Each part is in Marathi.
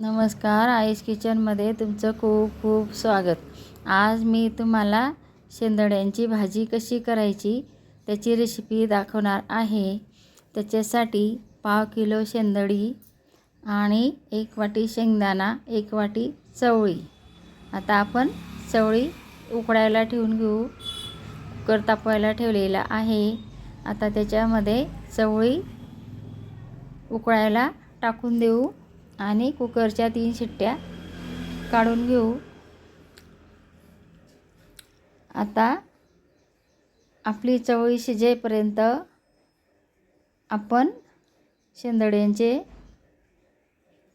नमस्कार आईस किचनमध्ये तुमचं खूप खूप स्वागत. आज मी तुम्हाला शेंदड्यांची भाजी कशी करायची त्याची रेसिपी दाखवणार आहे. त्याच्यासाठी पाव किलो शेंदडी आणि एक वाटी शेंगदाणा एक वाटी चवळी. आता आपण चवळी उकडायला ठेवून घेऊ. कुकर तापवायला ठेवलेला आहे. आता त्याच्यामध्ये चवळी उकळायला टाकून देऊ. आणि कुकरच्या तीन शिट्ट्या काढून घेऊ. आता आपली चवळी शिजेपर्यंत आपण शेंदड्यांचे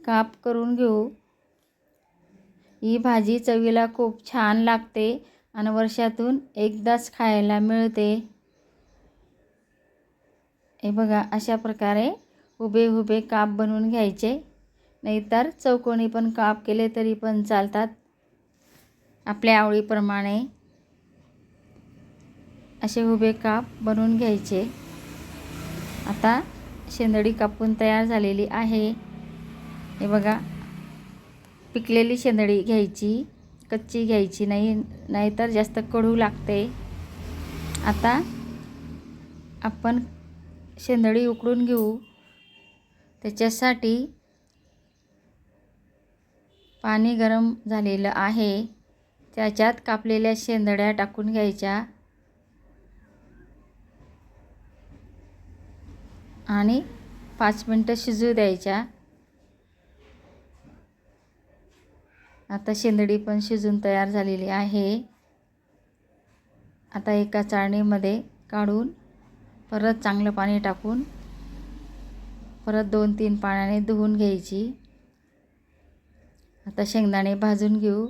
काप करून घेऊ. ही भाजी चवीला खूप छान लागते आणि वर्षातून एकदाच खायला मिळते. हे बघा अशा प्रकारे उभे उभे काप बनवून घ्यायचे. नाहीतर चौकोनी पण काप केले तरी पण चालतात. आपल्या आवडीप्रमाणे असे उभे काप बनवून घ्यायचे. आता शेंदडी कापून तयार झालेली आहे. हे बघा पिकलेली शेंदडी घ्यायची कच्ची घ्यायची नाही नाहीतर जास्त कडू लागते. आता आपण शेंदडी उकडून घेऊ. त्याच्यासाठी पाणी गरम झालेलं आहे. त्याच्यात कापलेल्या शेंदड्या टाकून घ्यायच्या. आणि पाच मिनटं शिजू द्यायच्या. आता शेंदडी पण शिजून तयार झालेली आहे. आता एका चाळणीमध्ये काढून परत चांगलं पाणी टाकून परत दोन तीन पाण्याने धुवून घ्यायची. आता शेंगदाणे भाजून घेऊ.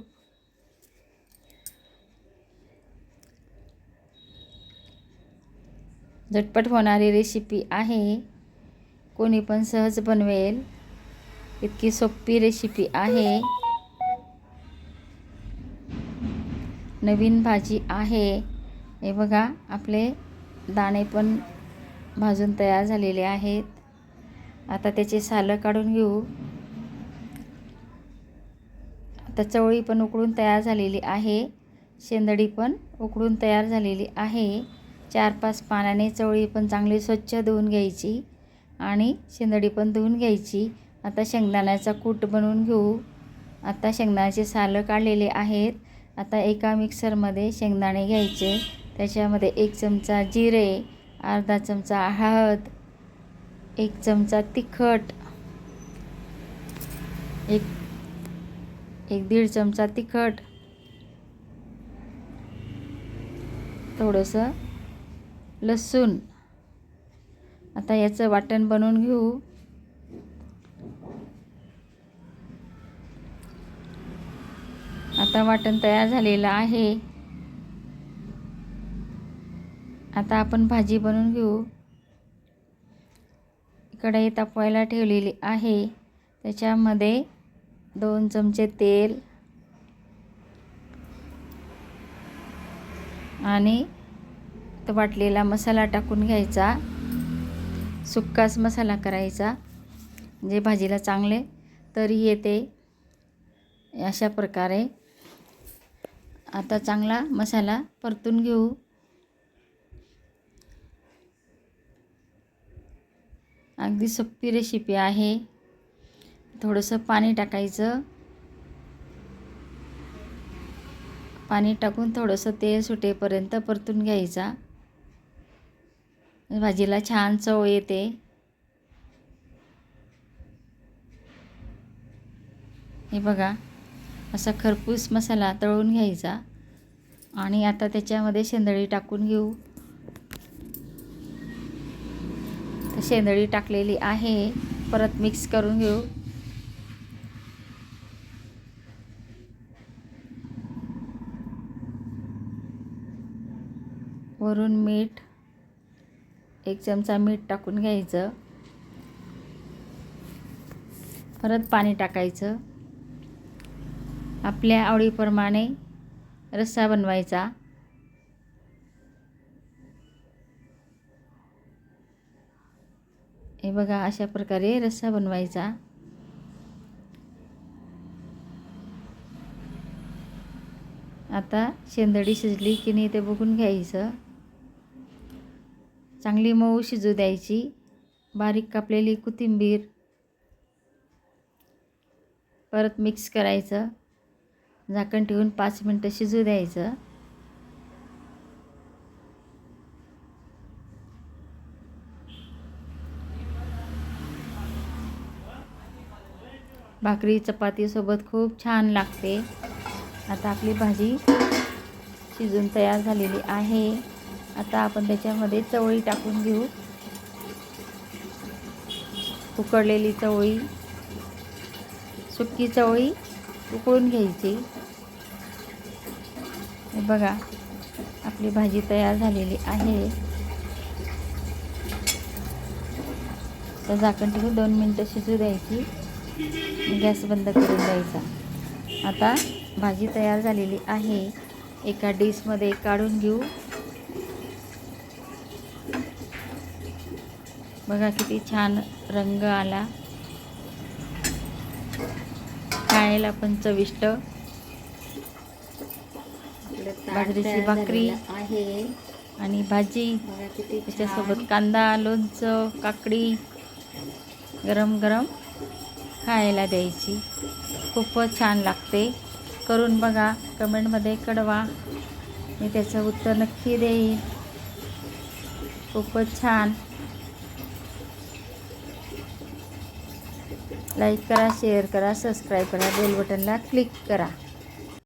झटपट होणारी रेसिपी आहे. कोणी पण सहज बनवेल. इतकी सोपी रेसिपी आहे. नवीन भाजी आहे. हे बघा आपले दाणे पण भाजून तयार झालेले आहेत. आता त्याचे सालं काढून घेऊ. आता चवळी पण उकडून तयार झालेली आहे. शेंदडी पण उकडून तयार झालेली आहे. चार पाच पाण्याने चवळी पण चांगली स्वच्छ धुवून घ्यायची आणि शेंदडी पण धुवून घ्यायची. आता शेंगदाण्याचा कूट बनवून घेऊ. आता शेंगदाण्याचे सालं काढलेले आहेत. आता एका मिक्सरमध्ये शेंगदाणे घ्यायचे. त्याच्यामध्ये एक चमचा जिरे अर्धा चमचा हळद एक चमचा तिखट एक एक दीड चमचा तिखट. थोडंसं लसूण. आता याचं वाटण बनवून घेऊ. आता वाटण तयार झालेलं आहे. आता आपण भाजी बनवून घेऊ. कढई तापवायला ठेवलेली आहे. त्याच्यामध्ये दोन चमचे तेल. आणि तो वाटलेला मसाला टाकून घ्यायचा. सुक्काच मसाला करायचा. जे भाजीला चांगले तरी येते. अशा प्रकारे. आता चांगला मसाला परतून घेऊ. अगदी सोपी रेसिपी आहे. थोडंसं पाणी टाकायचं. पाणी टाकून थोडंसं तेल सुटेपर्यंत परतून घ्यायचा. भाजीला छान चव येते. हे बघा असा खरपूस मसाला तळून घ्यायचा. आणि आता त्याच्यामध्ये शेंदळी टाकून घेऊ. शेंदळी टाकलेली आहे. परत मिक्स करून घेऊ. वरून मीठ एक चमचा मीठ टाकून घ्यायचं. परत पाणी टाकायचं. आपल्या आवडीप्रमाणे रस्सा बनवायचा. हे बघा अशा प्रकारे रस्सा बनवायचा. आता शेंदडी शिजली की नाही ते बघून घ्यायचं. चांगली मऊ शिजू द्यायची. बारीक कापलेली कोथिंबीर. परत मिक्स करायचं. झाकण ठेवून पाच मिनटं शिजू द्यायचं. भाकरी चपातीसोबत खूप छान लागते. आता आपली भाजी शिजून तयार झालेली आहे. आता आपण त्याच्यामध्ये चवळी टाकून घेऊ. उकडलेली चवळी सुकी चवळी उकळून घ्यायची. बघा आपली भाजी तयार झालेली आहे. तर झाकण ठेवून दोन मिनटं शिजू द्यायची. गॅस बंद करून द्यायचा. आता भाजी तयार झालेली आहे. एका डिशमध्ये काढून घेऊ. बघा किती छान रंग आला. खायला पण चविष्ट. बाजरीची भाकरी आहे. आणि भाजी. त्याच्यासोबत कांदा लोणचं काकडी गरम गरम खायला द्यायची. खूपच छान लागते. करून बघा. कमेंटमध्ये कळवा. मी त्याचं उत्तर नक्की देईन. खूपच छान. लाईक करा शेअर करा सबस्क्राईब करा बेल बटनला क्लिक करा.